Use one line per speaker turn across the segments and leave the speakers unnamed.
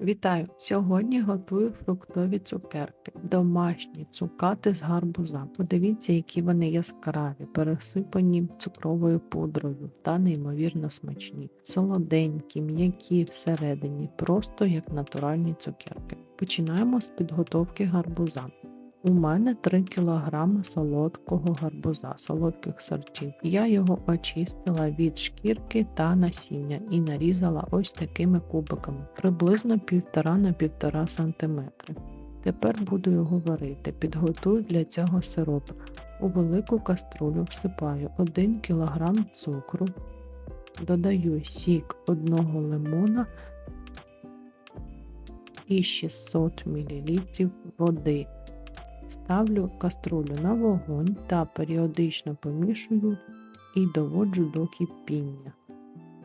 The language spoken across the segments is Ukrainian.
Вітаю! Сьогодні готую фруктові цукерки, домашні цукати з гарбуза. Подивіться, які вони яскраві, пересипані цукровою пудрою та неймовірно смачні, солоденькі, м'які всередині, просто як натуральні цукерки. Починаємо з підготовки гарбуза. У мене 3 кг солодкого гарбуза, солодких сортів. Я його очистила від шкірки та насіння і нарізала ось такими кубиками, приблизно 1,5 на 1,5 см. Тепер буду його варити. Підготую для цього сироп. У велику каструлю всипаю 1 кг цукру, додаю сік одного лимона і 600 мл води. Ставлю каструлю на вогонь та періодично помішую і доводжу до кипіння.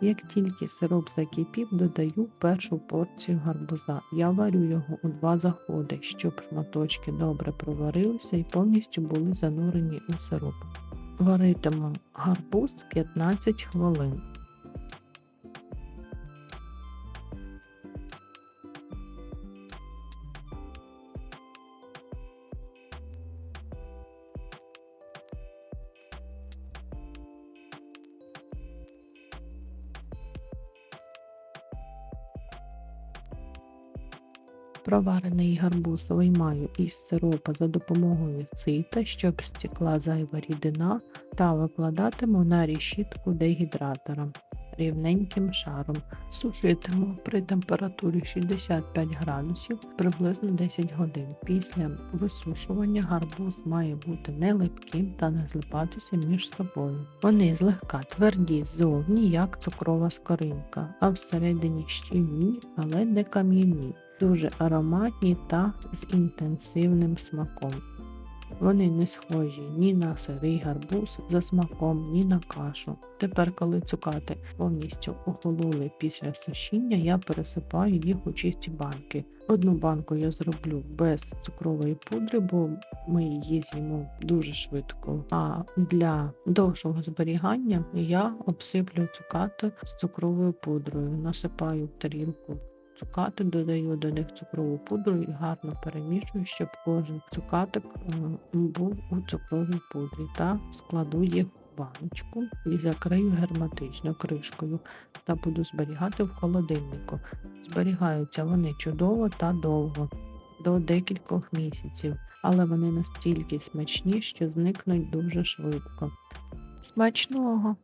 Як тільки сироп закипів, додаю першу порцію гарбуза. Я варю його у два заходи, щоб шматочки добре проварилися і повністю були занурені у сироп. Варитиму гарбуз 15 хвилин. Проварений гарбуз виймаю із сиропа за допомогою цита, щоб стекла зайва рідина, та викладатиму на решітку дегідратора рівненьким шаром. Сушитиму при температурі 65 градусів приблизно 10 годин. Після висушування гарбуз має бути не липким та не злипатися між собою. Вони злегка тверді ззовні, як цукрова скоринка, а всередині щільні, але не кам'яні дуже ароматні та з інтенсивним смаком. Вони не схожі ні на сирий гарбуз за смаком, ні на кашу. Тепер, коли цукати повністю охололи після сушіння, я пересипаю їх у чисті банки. Одну банку я зроблю без цукрової пудри, бо ми її з'їмо дуже швидко. А для довшого зберігання я обсиплю цукати з цукровою пудрою, насипаю в тарілку цукати, додаю до них цукрову пудру і гарно перемішую, щоб кожен цукатик е, був у цукровій пудрі та складу їх в баночку і закрию герметично кришкою та буду зберігати в холодильнику. Зберігаються вони чудово та довго. До декількох місяців, але вони настільки смачні, що зникнуть дуже швидко. Смачного!